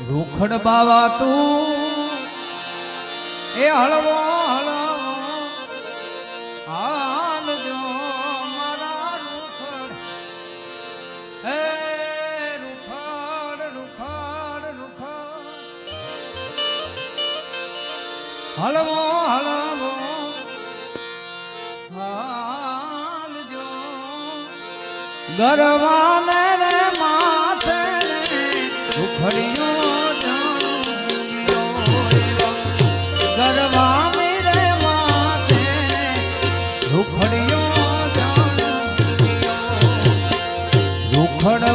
રૂખડ બાવા તું. એ હળવો હળવો. હાલજો મારા રૂખડ. હે રૂખડ રૂખડ રૂખડ. હળવો હળવો. હાલજો ગરવાને રે માથે ઉખડિયો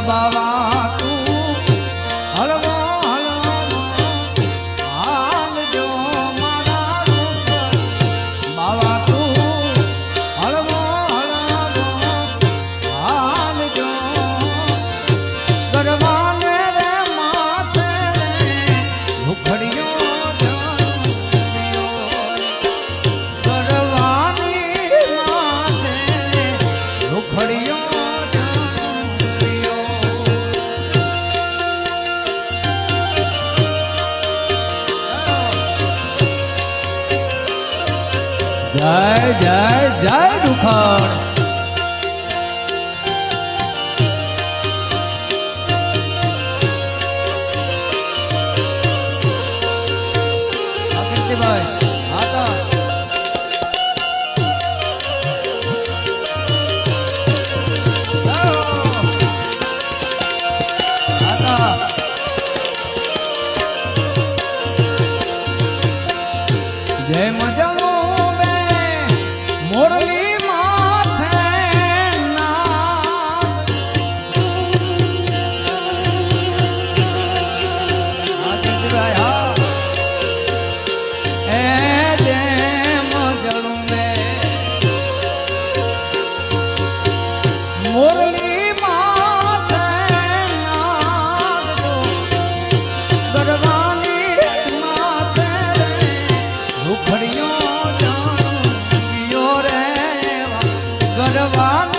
રૂખડ જય જય જય દુખણ. જય મજમો ગરવાને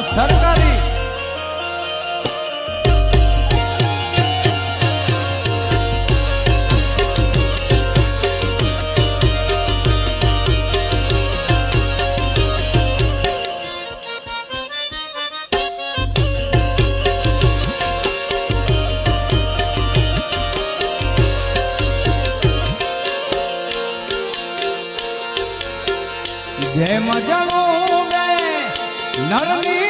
આ સરકારી જેમ જણો નરની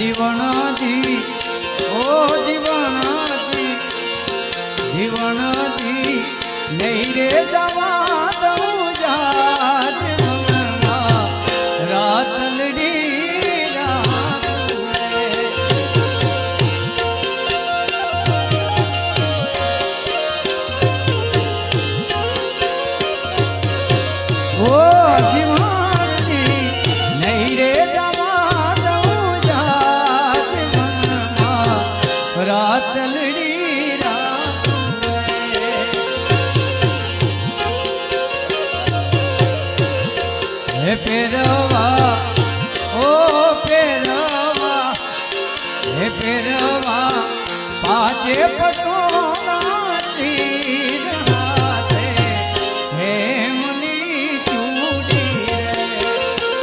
જીવનજી ઓ જીવનજી જીવનજી નહીં રે દવા હે પેરવા ઓ પેરવા હે પેરવા પાછે પટુ